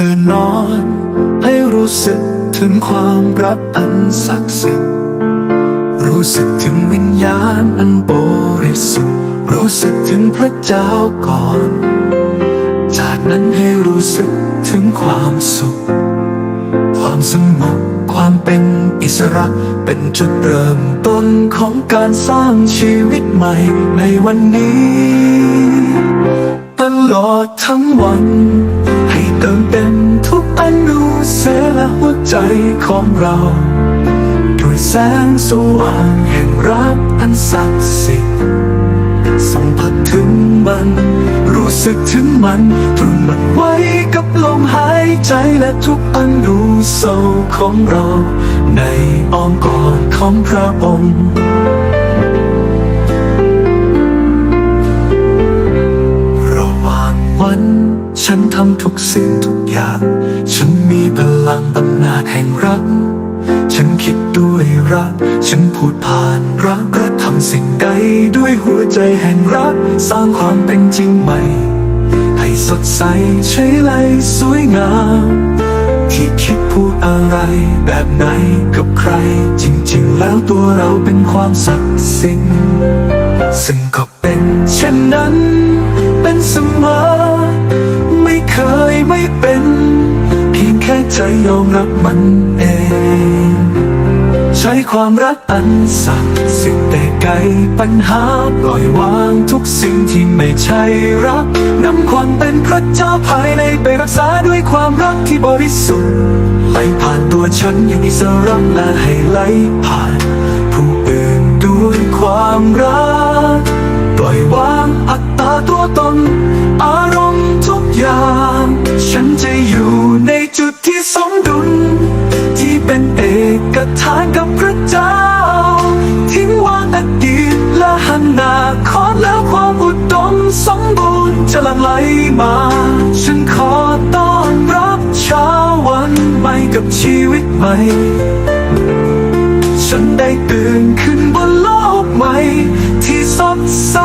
ตื่นนอน ให้รู้สึกถึงความรักอันศักดิ์สิทธิ์รู้สึกถึงวิญญาณอันบริสุทธิ์รู้สึกถึงพระเจ้าก่อน จากนั้นให้รู้สึกถึงความสุข ความสงบความเป็นอิสระเป็นจุดเริ่มต้นของการสร้างชีวิตใหม่ในวันนี้ เซลล์และหัวใจของเราด้วยแสงสว่างแห่งรักอันศักดิ์สิทธิ์สัมผัสถึงมัน รู้สึกถึงมันตรึงมันไว้กับลมหายใจและทุกอนุโซลของเรา ในอ้อมกอดของพระองค์ ยางฉันมีพลังอำนาจแห่งรัก ฉันคิดด้วยรัก ฉันพูดผ่านรักกระทำสิ่งใดด้วยหัวใจแห่งรัก สร้างความเป็นจริงใหม่ ให้สดใสใช้ไรสวยงามที่คิดพูดอะไรแบบไหนกับใคร จริงๆ แล้วตัวเราเป็นความศักดิ์สิทธิ์ซึ่งก็เป็นเช่นนั้น เป็นเสมอ ใจยอมรับมันเอง ใช้ความรักอันศักดิ์สิทธิ์แต่ไกลปัญหาปล่อยวางทุกสิ่งที่ไม่ใช่รักนำความเป็นพระเจ้าภายในไปรักษาด้วยความรักที่บริสุทธิ์ไหลผ่านตัวฉันอย่างอิสระและให้ไหลผ่าน ผู้อื่นด้วยความรัก ปล่อยวางอัตตาตัวตน อารมณ์ทุกอย่าง ฉันจะ ในจุดที่สมดุล ที่เป็นเอกทานกับพระเจ้า ทิ้งวางอดีตและหันหน้าขอแล้วความอุดมสมบูรณ์จะหลั่งไหลมา ฉันขอต้อนรับเช้าวันใหม่กับชีวิตใหม่ ฉันได้ตื่นขึ้นบนโลกใหม่ที่สดใส